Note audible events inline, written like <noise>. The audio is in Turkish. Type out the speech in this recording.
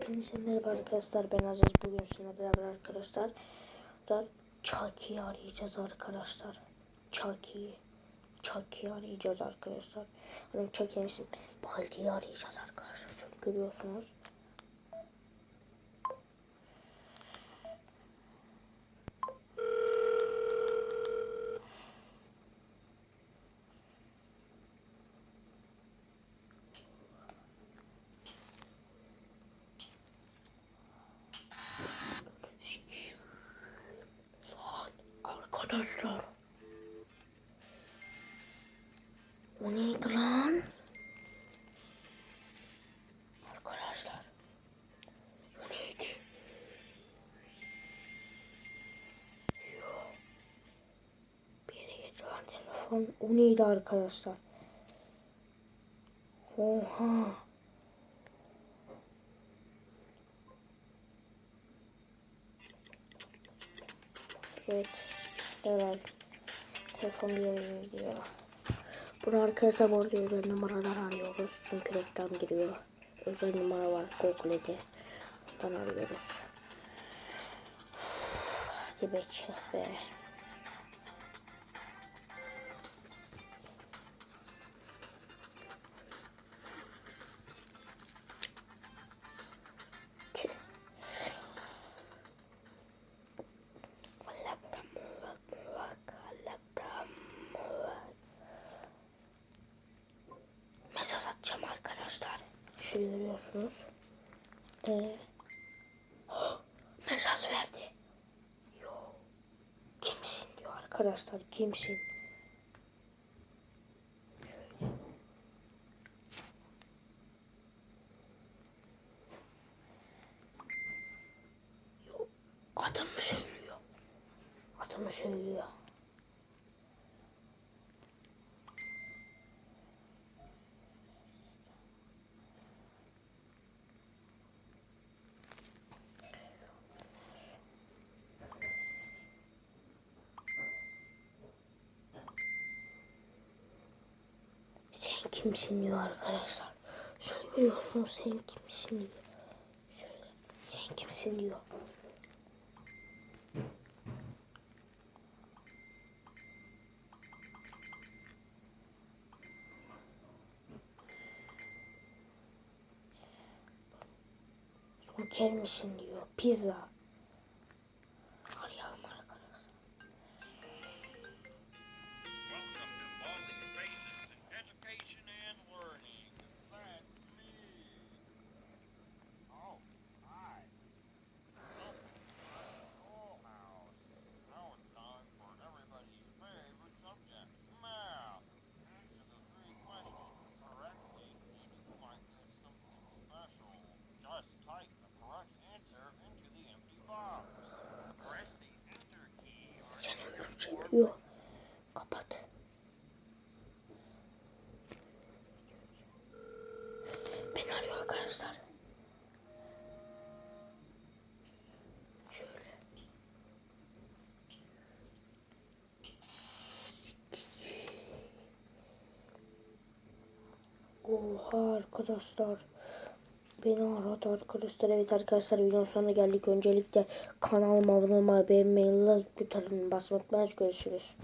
Hepinize merhaba arkadaşlar ben Aziz. Bugün sizinle beraber arkadaşlar da Chucky'yi arayacağız arkadaşlar. Chucky'yi Chucky'yi arayacağız arkadaşlar. Hani Chucky'nin Baldi'yi arayacağız arkadaşlar şöyle görüyorsunuz Lan arkadaşlar O neydi lan? Arkadaşlar O neydi? Yok. Bir yere gitti lan telefon. O neydi arkadaşlar? Oha. Evet. Evet. Telefon bir yere. Bunu arkadaşlar bu arada özel numaradan arıyoruz. Çünkü reklam giriyor. Özel numara var Google'de. Ondan arıyoruz. <sighs> Hadi be. Mesaj atacağım arkadaşlar. Şöyle görüyorsunuz. Ee, <gasps> mesaj verdi. Yo. Kimsin diyor arkadaşlar kimsin? Yo. Adımı söylüyor. Adımı söylüyor. Sen kimsin diyor arkadaşlar. Şöyle görüyorsunuz sen kimsin diyor. Şöyle sen kimsin diyor. Joker misin diyor. Pizza. Sen öldürecek diyor. Kapat. Beni arıyor arkadaşlar. Şöyle. Oha arkadaşlar. Beni aradı arkadaşlar. Evet arkadaşlar videonun sonuna geldik. Öncelikle kanalıma abone olmayı, beğenmeyi, like butonuna basmayı unutmayın. Görüşürüz.